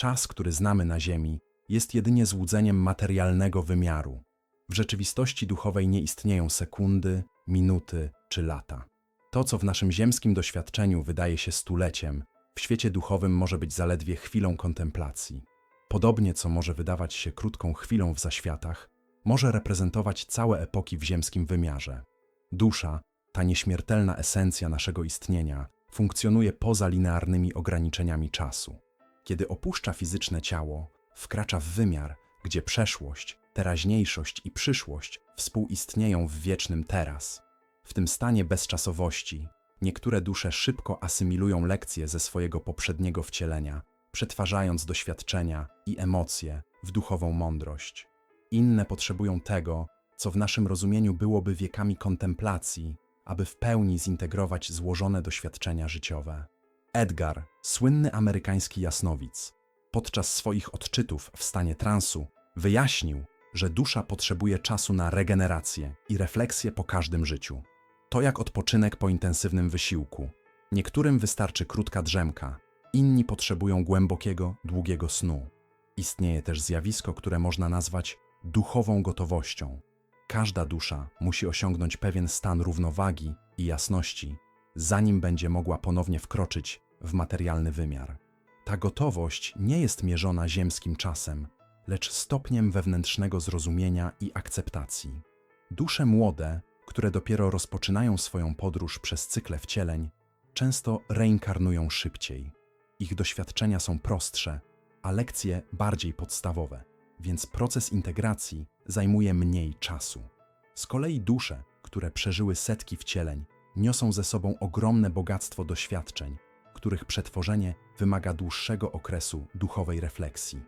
Czas, który znamy na Ziemi, jest jedynie złudzeniem materialnego wymiaru. W rzeczywistości duchowej nie istnieją sekundy, minuty czy lata. To, co w naszym ziemskim doświadczeniu wydaje się stuleciem, w świecie duchowym może być zaledwie chwilą kontemplacji. Podobnie, co może wydawać się krótką chwilą w zaświatach, może reprezentować całe epoki w ziemskim wymiarze. Dusza, ta nieśmiertelna esencja naszego istnienia, funkcjonuje poza linearnymi ograniczeniami czasu. Kiedy opuszcza fizyczne ciało, wkracza w wymiar, gdzie przeszłość, teraźniejszość i przyszłość współistnieją w wiecznym teraz. W tym stanie bezczasowości niektóre dusze szybko asymilują lekcje ze swojego poprzedniego wcielenia, przetwarzając doświadczenia i emocje w duchową mądrość. Inne potrzebują tego, co w naszym rozumieniu byłoby wiekami kontemplacji, aby w pełni zintegrować złożone doświadczenia życiowe. Edgar, słynny amerykański jasnowic, podczas swoich odczytów w stanie transu wyjaśnił, że dusza potrzebuje czasu na regenerację i refleksję po każdym życiu. To jak odpoczynek po intensywnym wysiłku. Niektórym wystarczy krótka drzemka, inni potrzebują głębokiego, długiego snu. Istnieje też zjawisko, które można nazwać duchową gotowością. Każda dusza musi osiągnąć pewien stan równowagi i jasności, zanim będzie mogła ponownie wkroczyć w materialny wymiar. Ta gotowość nie jest mierzona ziemskim czasem, lecz stopniem wewnętrznego zrozumienia i akceptacji. Dusze młode, które dopiero rozpoczynają swoją podróż przez cykle wcieleń, często reinkarnują szybciej. Ich doświadczenia są prostsze, a lekcje bardziej podstawowe, więc proces integracji zajmuje mniej czasu. Z kolei dusze, które przeżyły setki wcieleń, niosą ze sobą ogromne bogactwo doświadczeń, których przetworzenie wymaga dłuższego okresu duchowej refleksji.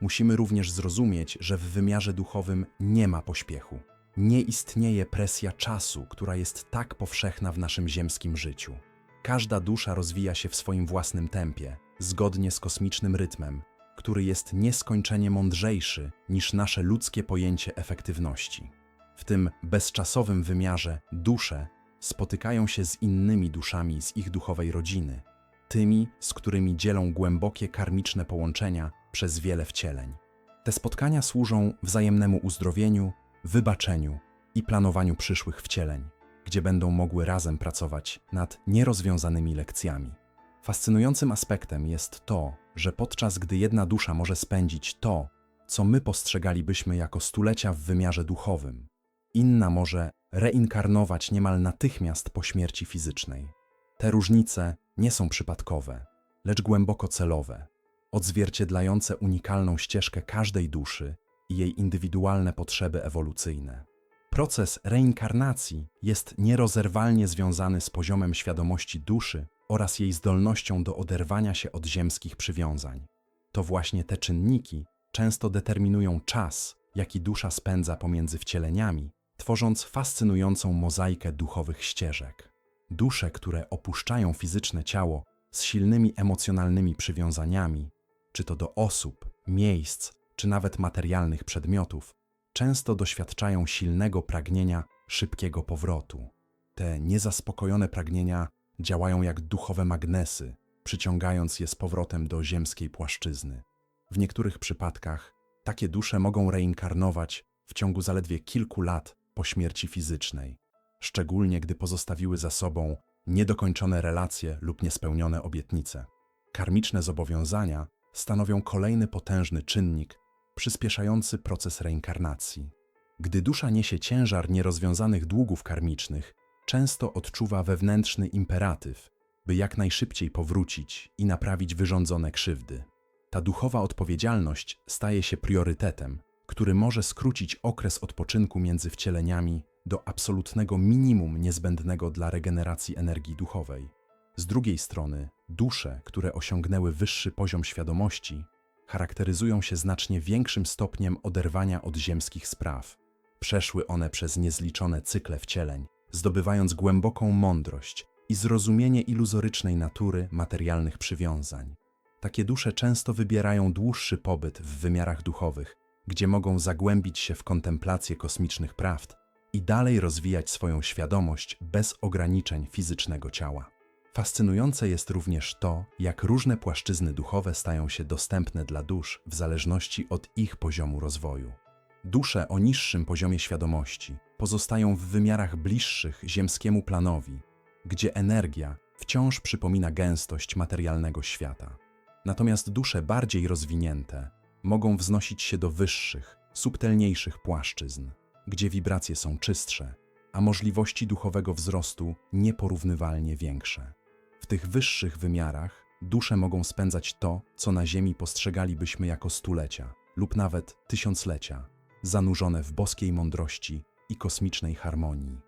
Musimy również zrozumieć, że w wymiarze duchowym nie ma pośpiechu. Nie istnieje presja czasu, która jest tak powszechna w naszym ziemskim życiu. Każda dusza rozwija się w swoim własnym tempie, zgodnie z kosmicznym rytmem, który jest nieskończenie mądrzejszy niż nasze ludzkie pojęcie efektywności. W tym bezczasowym wymiarze dusze spotykają się z innymi duszami z ich duchowej rodziny, tymi, z którymi dzielą głębokie karmiczne połączenia przez wiele wcieleń. Te spotkania służą wzajemnemu uzdrowieniu, wybaczeniu i planowaniu przyszłych wcieleń, gdzie będą mogły razem pracować nad nierozwiązanymi lekcjami. Fascynującym aspektem jest to, że podczas gdy jedna dusza może spędzić to, co my postrzegalibyśmy jako stulecia w wymiarze duchowym, inna może reinkarnować niemal natychmiast po śmierci fizycznej. Te różnice nie są przypadkowe, lecz głęboko celowe, odzwierciedlające unikalną ścieżkę każdej duszy i jej indywidualne potrzeby ewolucyjne. Proces reinkarnacji jest nierozerwalnie związany z poziomem świadomości duszy oraz jej zdolnością do oderwania się od ziemskich przywiązań. To właśnie te czynniki często determinują czas, jaki dusza spędza pomiędzy wcieleniami, tworząc fascynującą mozaikę duchowych ścieżek. Dusze, które opuszczają fizyczne ciało z silnymi emocjonalnymi przywiązaniami, czy to do osób, miejsc, czy nawet materialnych przedmiotów, często doświadczają silnego pragnienia szybkiego powrotu. Te niezaspokojone pragnienia działają jak duchowe magnesy, przyciągając je z powrotem do ziemskiej płaszczyzny. W niektórych przypadkach takie dusze mogą reinkarnować w ciągu zaledwie kilku lat po śmierci fizycznej, szczególnie gdy pozostawiły za sobą niedokończone relacje lub niespełnione obietnice. Karmiczne zobowiązania stanowią kolejny potężny czynnik przyspieszający proces reinkarnacji. Gdy dusza niesie ciężar nierozwiązanych długów karmicznych, często odczuwa wewnętrzny imperatyw, by jak najszybciej powrócić i naprawić wyrządzone krzywdy. Ta duchowa odpowiedzialność staje się priorytetem, który może skrócić okres odpoczynku między wcieleniami do absolutnego minimum niezbędnego dla regeneracji energii duchowej. Z drugiej strony, dusze, które osiągnęły wyższy poziom świadomości, charakteryzują się znacznie większym stopniem oderwania od ziemskich spraw. Przeszły one przez niezliczone cykle wcieleń, zdobywając głęboką mądrość i zrozumienie iluzorycznej natury materialnych przywiązań. Takie dusze często wybierają dłuższy pobyt w wymiarach duchowych, gdzie mogą zagłębić się w kontemplację kosmicznych prawd i dalej rozwijać swoją świadomość bez ograniczeń fizycznego ciała. Fascynujące jest również to, jak różne płaszczyzny duchowe stają się dostępne dla dusz w zależności od ich poziomu rozwoju. Dusze o niższym poziomie świadomości pozostają w wymiarach bliższych ziemskiemu planowi, gdzie energia wciąż przypomina gęstość materialnego świata. Natomiast dusze bardziej rozwinięte mogą wznosić się do wyższych, subtelniejszych płaszczyzn, gdzie wibracje są czystsze, a możliwości duchowego wzrostu nieporównywalnie większe. W tych wyższych wymiarach dusze mogą spędzać to, co na Ziemi postrzegalibyśmy jako stulecia lub nawet tysiąclecia, zanurzone w boskiej mądrości i kosmicznej harmonii.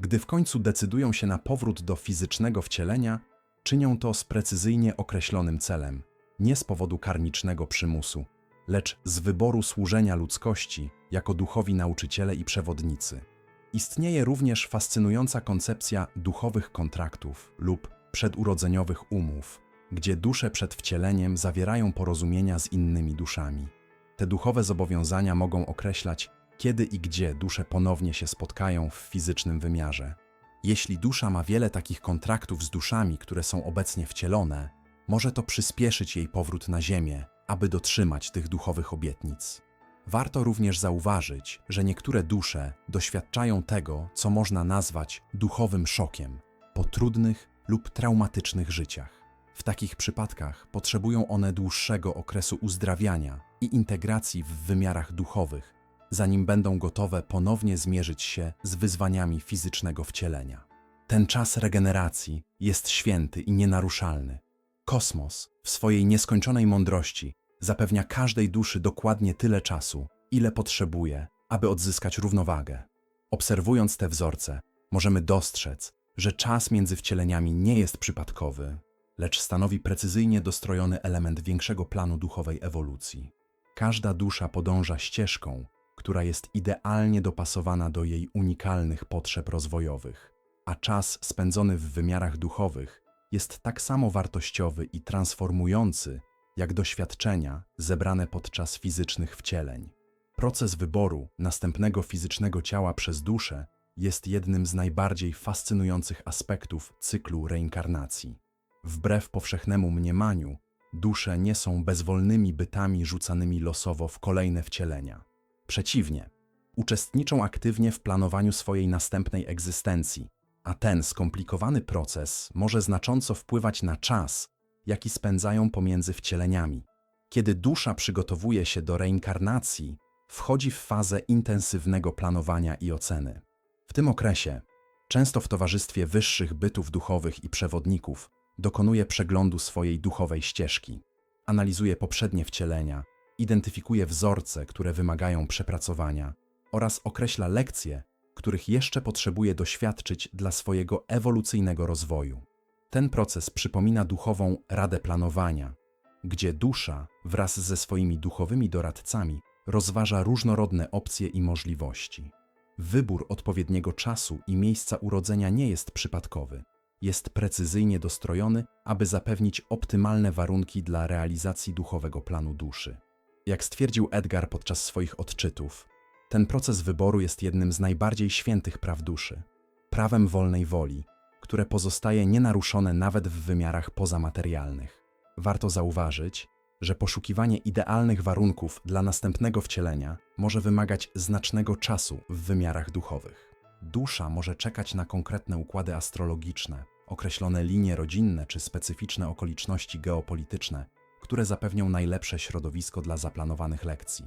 Gdy w końcu decydują się na powrót do fizycznego wcielenia, czynią to z precyzyjnie określonym celem, nie z powodu karmicznego przymusu, lecz z wyboru służenia ludzkości jako duchowi nauczyciele i przewodnicy. Istnieje również fascynująca koncepcja duchowych kontraktów lub przedurodzeniowych umów, gdzie dusze przed wcieleniem zawierają porozumienia z innymi duszami. Te duchowe zobowiązania mogą określać, kiedy i gdzie dusze ponownie się spotkają w fizycznym wymiarze. Jeśli dusza ma wiele takich kontraktów z duszami, które są obecnie wcielone, może to przyspieszyć jej powrót na Ziemię, aby dotrzymać tych duchowych obietnic. Warto również zauważyć, że niektóre dusze doświadczają tego, co można nazwać duchowym szokiem po trudnych lub traumatycznych życiach. W takich przypadkach potrzebują one dłuższego okresu uzdrawiania i integracji w wymiarach duchowych, zanim będą gotowe ponownie zmierzyć się z wyzwaniami fizycznego wcielenia. Ten czas regeneracji jest święty i nienaruszalny. Kosmos w swojej nieskończonej mądrości zapewnia każdej duszy dokładnie tyle czasu, ile potrzebuje, aby odzyskać równowagę. Obserwując te wzorce, możemy dostrzec, że czas między wcieleniami nie jest przypadkowy, lecz stanowi precyzyjnie dostrojony element większego planu duchowej ewolucji. Każda dusza podąża ścieżką, która jest idealnie dopasowana do jej unikalnych potrzeb rozwojowych, a czas spędzony w wymiarach duchowych jest tak samo wartościowy i transformujący, jak doświadczenia zebrane podczas fizycznych wcieleń. Proces wyboru następnego fizycznego ciała przez duszę jest jednym z najbardziej fascynujących aspektów cyklu reinkarnacji. Wbrew powszechnemu mniemaniu, dusze nie są bezwolnymi bytami rzucanymi losowo w kolejne wcielenia. Przeciwnie, uczestniczą aktywnie w planowaniu swojej następnej egzystencji, a ten skomplikowany proces może znacząco wpływać na czas, jaki spędzają pomiędzy wcieleniami. Kiedy dusza przygotowuje się do reinkarnacji, wchodzi w fazę intensywnego planowania i oceny. W tym okresie, często w towarzystwie wyższych bytów duchowych i przewodników, dokonuje przeglądu swojej duchowej ścieżki, analizuje poprzednie wcielenia, identyfikuje wzorce, które wymagają przepracowania oraz określa lekcje, których jeszcze potrzebuje doświadczyć dla swojego ewolucyjnego rozwoju. Ten proces przypomina duchową radę planowania, gdzie dusza wraz ze swoimi duchowymi doradcami rozważa różnorodne opcje i możliwości. Wybór odpowiedniego czasu i miejsca urodzenia nie jest przypadkowy. Jest precyzyjnie dostrojony, aby zapewnić optymalne warunki dla realizacji duchowego planu duszy. Jak stwierdził Edgar podczas swoich odczytów, ten proces wyboru jest jednym z najbardziej świętych praw duszy, prawem wolnej woli, które pozostaje nienaruszone nawet w wymiarach pozamaterialnych. Warto zauważyć, że poszukiwanie idealnych warunków dla następnego wcielenia może wymagać znacznego czasu w wymiarach duchowych. Dusza może czekać na konkretne układy astrologiczne, określone linie rodzinne czy specyficzne okoliczności geopolityczne, które zapewnią najlepsze środowisko dla zaplanowanych lekcji.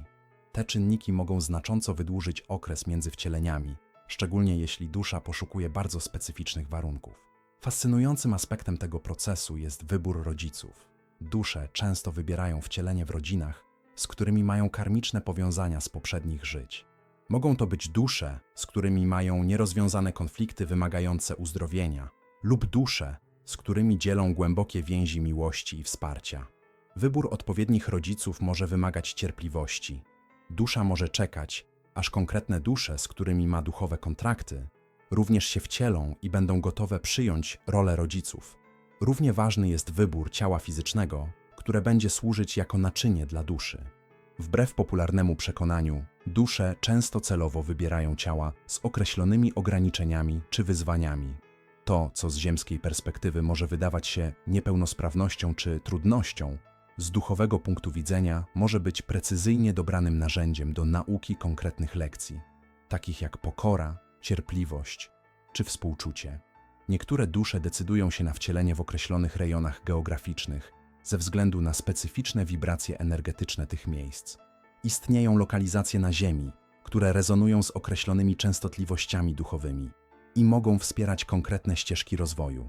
Te czynniki mogą znacząco wydłużyć okres między wcieleniami, szczególnie jeśli dusza poszukuje bardzo specyficznych warunków. Fascynującym aspektem tego procesu jest wybór rodziców. Dusze często wybierają wcielenie w rodzinach, z którymi mają karmiczne powiązania z poprzednich żyć. Mogą to być dusze, z którymi mają nierozwiązane konflikty wymagające uzdrowienia, lub dusze, z którymi dzielą głębokie więzi miłości i wsparcia. Wybór odpowiednich rodziców może wymagać cierpliwości. Dusza może czekać, aż konkretne dusze, z którymi ma duchowe kontrakty, również się wcielą i będą gotowe przyjąć rolę rodziców. Równie ważny jest wybór ciała fizycznego, które będzie służyć jako naczynie dla duszy. Wbrew popularnemu przekonaniu, dusze często celowo wybierają ciała z określonymi ograniczeniami czy wyzwaniami. To, co z ziemskiej perspektywy może wydawać się niepełnosprawnością czy trudnością, z duchowego punktu widzenia może być precyzyjnie dobranym narzędziem do nauki konkretnych lekcji, takich jak pokora, cierpliwość czy współczucie. Niektóre dusze decydują się na wcielenie w określonych rejonach geograficznych ze względu na specyficzne wibracje energetyczne tych miejsc. Istnieją lokalizacje na Ziemi, które rezonują z określonymi częstotliwościami duchowymi i mogą wspierać konkretne ścieżki rozwoju.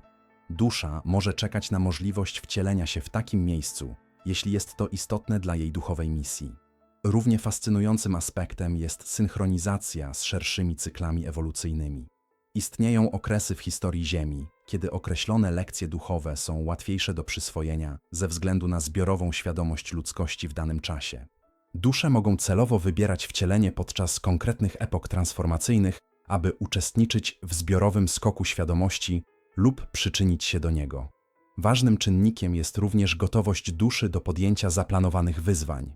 Dusza może czekać na możliwość wcielenia się w takim miejscu, jeśli jest to istotne dla jej duchowej misji. Równie fascynującym aspektem jest synchronizacja z szerszymi cyklami ewolucyjnymi. Istnieją okresy w historii Ziemi, kiedy określone lekcje duchowe są łatwiejsze do przyswojenia ze względu na zbiorową świadomość ludzkości w danym czasie. Dusze mogą celowo wybierać wcielenie podczas konkretnych epok transformacyjnych, aby uczestniczyć w zbiorowym skoku świadomości lub przyczynić się do niego. Ważnym czynnikiem jest również gotowość duszy do podjęcia zaplanowanych wyzwań.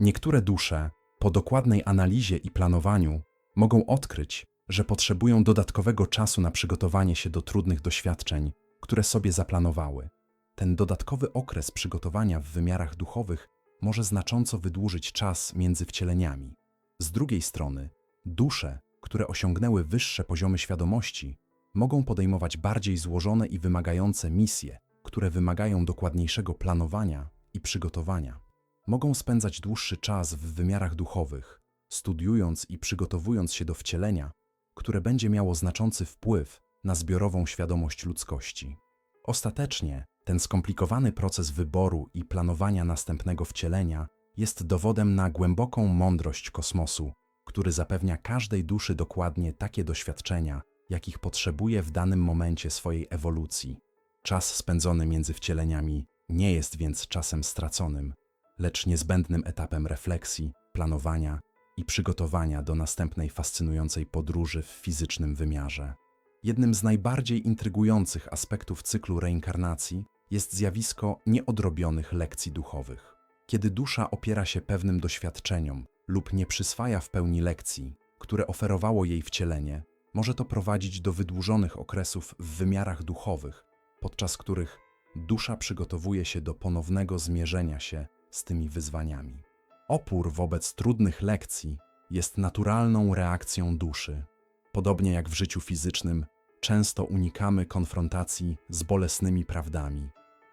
Niektóre dusze, po dokładnej analizie i planowaniu, mogą odkryć, że potrzebują dodatkowego czasu na przygotowanie się do trudnych doświadczeń, które sobie zaplanowały. Ten dodatkowy okres przygotowania w wymiarach duchowych może znacząco wydłużyć czas między wcieleniami. Z drugiej strony, dusze, które osiągnęły wyższe poziomy świadomości, mogą podejmować bardziej złożone i wymagające misje, które wymagają dokładniejszego planowania i przygotowania. Mogą spędzać dłuższy czas w wymiarach duchowych, studiując i przygotowując się do wcielenia, które będzie miało znaczący wpływ na zbiorową świadomość ludzkości. Ostatecznie, ten skomplikowany proces wyboru i planowania następnego wcielenia jest dowodem na głęboką mądrość kosmosu, który zapewnia każdej duszy dokładnie takie doświadczenia, jakich potrzebuje w danym momencie swojej ewolucji. Czas spędzony między wcieleniami nie jest więc czasem straconym, lecz niezbędnym etapem refleksji, planowania i przygotowania do następnej fascynującej podróży w fizycznym wymiarze. Jednym z najbardziej intrygujących aspektów cyklu reinkarnacji jest zjawisko nieodrobionych lekcji duchowych. Kiedy dusza opiera się pewnym doświadczeniom lub nie przyswaja w pełni lekcji, które oferowało jej wcielenie, może to prowadzić do wydłużonych okresów w wymiarach duchowych, podczas których dusza przygotowuje się do ponownego zmierzenia się z tymi wyzwaniami. Opór wobec trudnych lekcji jest naturalną reakcją duszy. Podobnie jak w życiu fizycznym, często unikamy konfrontacji z bolesnymi prawdami.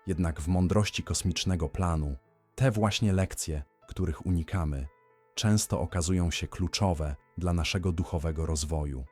Jednak w mądrości kosmicznego planu, te właśnie lekcje, których unikamy, często okazują się kluczowe dla naszego duchowego rozwoju.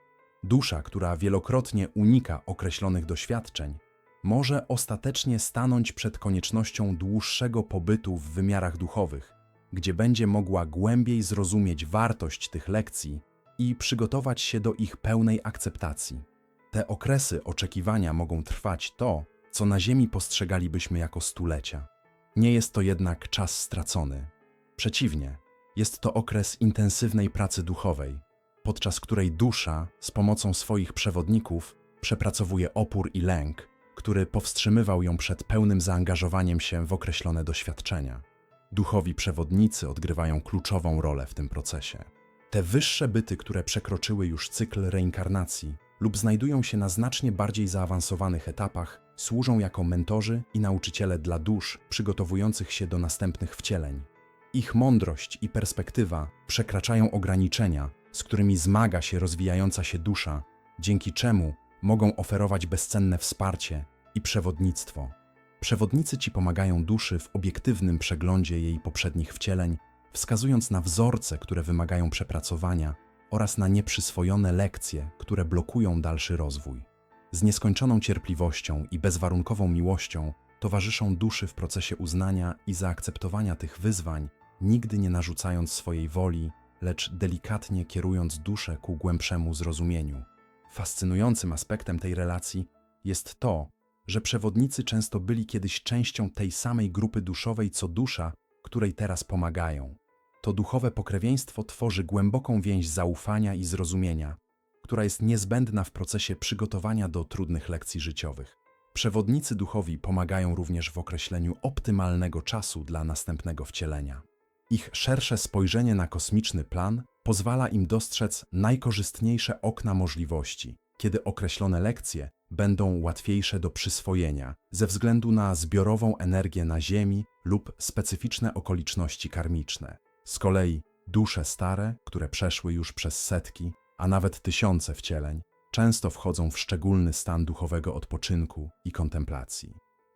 Dusza, która wielokrotnie unika określonych doświadczeń, może ostatecznie stanąć przed koniecznością dłuższego pobytu w wymiarach duchowych, gdzie będzie mogła głębiej zrozumieć wartość tych lekcji i przygotować się do ich pełnej akceptacji. Te okresy oczekiwania mogą trwać to, co na Ziemi postrzegalibyśmy jako stulecia. Nie jest to jednak czas stracony. Przeciwnie, jest to okres intensywnej pracy duchowej, podczas której dusza z pomocą swoich przewodników przepracowuje opór i lęk, który powstrzymywał ją przed pełnym zaangażowaniem się w określone doświadczenia. Duchowi przewodnicy odgrywają kluczową rolę w tym procesie. Te wyższe byty, które przekroczyły już cykl reinkarnacji lub znajdują się na znacznie bardziej zaawansowanych etapach, służą jako mentorzy i nauczyciele dla dusz przygotowujących się do następnych wcieleń. Ich mądrość i perspektywa przekraczają ograniczenia, z którymi zmaga się rozwijająca się dusza, dzięki czemu mogą oferować bezcenne wsparcie i przewodnictwo. Przewodnicy ci pomagają duszy w obiektywnym przeglądzie jej poprzednich wcieleń, wskazując na wzorce, które wymagają przepracowania oraz na nieprzyswojone lekcje, które blokują dalszy rozwój. Z nieskończoną cierpliwością i bezwarunkową miłością towarzyszą duszy w procesie uznania i zaakceptowania tych wyzwań, nigdy nie narzucając swojej woli, lecz delikatnie kierując duszę ku głębszemu zrozumieniu. Fascynującym aspektem tej relacji jest to, że przewodnicy często byli kiedyś częścią tej samej grupy duszowej co dusza, której teraz pomagają. To duchowe pokrewieństwo tworzy głęboką więź zaufania i zrozumienia, która jest niezbędna w procesie przygotowania do trudnych lekcji życiowych. Przewodnicy duchowi pomagają również w określeniu optymalnego czasu dla następnego wcielenia. Ich szersze spojrzenie na kosmiczny plan pozwala im dostrzec najkorzystniejsze okna możliwości, kiedy określone lekcje będą łatwiejsze do przyswojenia ze względu na zbiorową energię na Ziemi lub specyficzne okoliczności karmiczne. Z kolei dusze stare, które przeszły już przez setki, a nawet tysiące wcieleń, często wchodzą w szczególny stan duchowego odpoczynku i kontemplacji.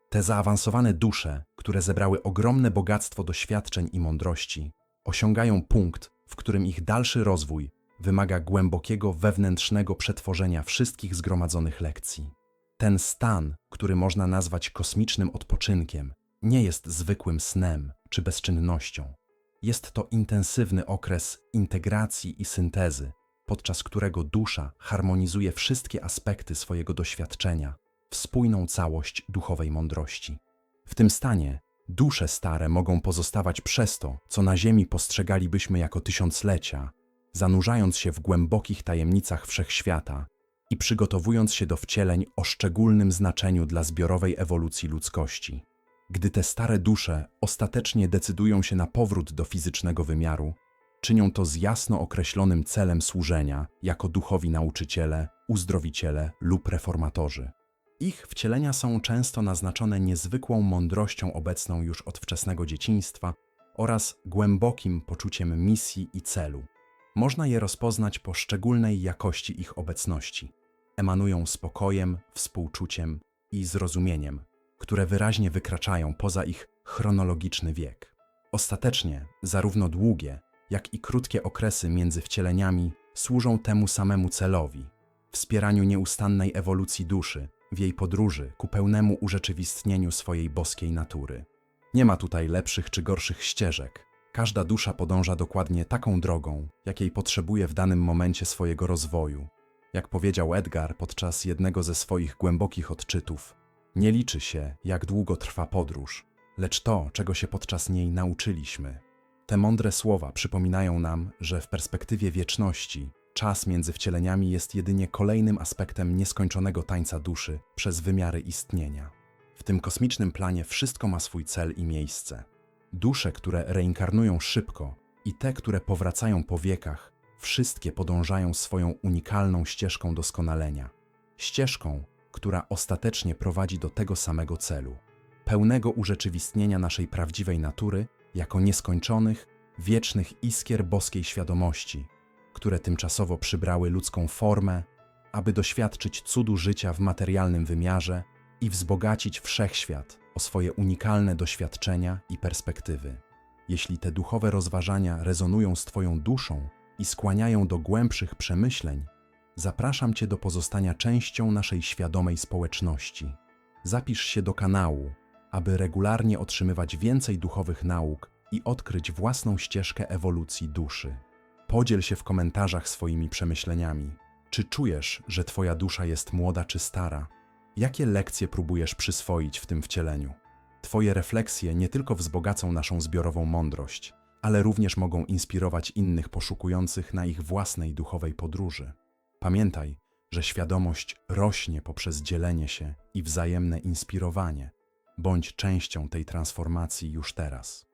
Te zaawansowane dusze, które zebrały ogromne bogactwo doświadczeń i mądrości, osiągają punkt, w którym ich dalszy rozwój wymaga głębokiego wewnętrznego przetworzenia wszystkich zgromadzonych lekcji. Ten stan, który można nazwać kosmicznym odpoczynkiem, nie jest zwykłym snem czy bezczynnością. Jest to intensywny okres integracji i syntezy, podczas którego dusza harmonizuje wszystkie aspekty swojego doświadczenia w spójną całość duchowej mądrości. W tym stanie dusze stare mogą pozostawać przez to, co na Ziemi postrzegalibyśmy jako tysiąclecia, zanurzając się w głębokich tajemnicach wszechświata i przygotowując się do wcieleń o szczególnym znaczeniu dla zbiorowej ewolucji ludzkości. Gdy te stare dusze ostatecznie decydują się na powrót do fizycznego wymiaru, czynią to z jasno określonym celem służenia jako duchowi nauczyciele, uzdrowiciele lub reformatorzy. Ich wcielenia są często naznaczone niezwykłą mądrością obecną już od wczesnego dzieciństwa oraz głębokim poczuciem misji i celu. Można je rozpoznać po szczególnej jakości ich obecności. Emanują spokojem, współczuciem i zrozumieniem, które wyraźnie wykraczają poza ich chronologiczny wiek. Ostatecznie, zarówno długie, jak i krótkie okresy między wcieleniami służą temu samemu celowi wspieraniu nieustannej ewolucji duszy w jej podróży ku pełnemu urzeczywistnieniu swojej boskiej natury. Nie ma tutaj lepszych czy gorszych ścieżek. Każda dusza podąża dokładnie taką drogą, jakiej potrzebuje w danym momencie swojego rozwoju. Jak powiedział Edgar podczas jednego ze swoich głębokich odczytów, nie liczy się, jak długo trwa podróż, lecz to, czego się podczas niej nauczyliśmy. Te mądre słowa przypominają nam, że w perspektywie wieczności czas między wcieleniami jest jedynie kolejnym aspektem nieskończonego tańca duszy przez wymiary istnienia. W tym kosmicznym planie wszystko ma swój cel i miejsce. Dusze, które reinkarnują szybko i te, które powracają po wiekach, wszystkie podążają swoją unikalną ścieżką doskonalenia. Ścieżką, która ostatecznie prowadzi do tego samego celu pełnego urzeczywistnienia naszej prawdziwej natury jako nieskończonych, wiecznych iskier boskiej świadomości, które tymczasowo przybrały ludzką formę, aby doświadczyć cudu życia w materialnym wymiarze i wzbogacić wszechświat o swoje unikalne doświadczenia i perspektywy. Jeśli te duchowe rozważania rezonują z Twoją duszą i skłaniają do głębszych przemyśleń, zapraszam Cię do pozostania częścią naszej świadomej społeczności. Zapisz się do kanału, aby regularnie otrzymywać więcej duchowych nauk i odkryć własną ścieżkę ewolucji duszy. Podziel się w komentarzach swoimi przemyśleniami. Czy czujesz, że Twoja dusza jest młoda czy stara? Jakie lekcje próbujesz przyswoić w tym wcieleniu? Twoje refleksje nie tylko wzbogacą naszą zbiorową mądrość, ale również mogą inspirować innych poszukujących na ich własnej duchowej podróży. Pamiętaj, że świadomość rośnie poprzez dzielenie się i wzajemne inspirowanie. Bądź częścią tej transformacji już teraz.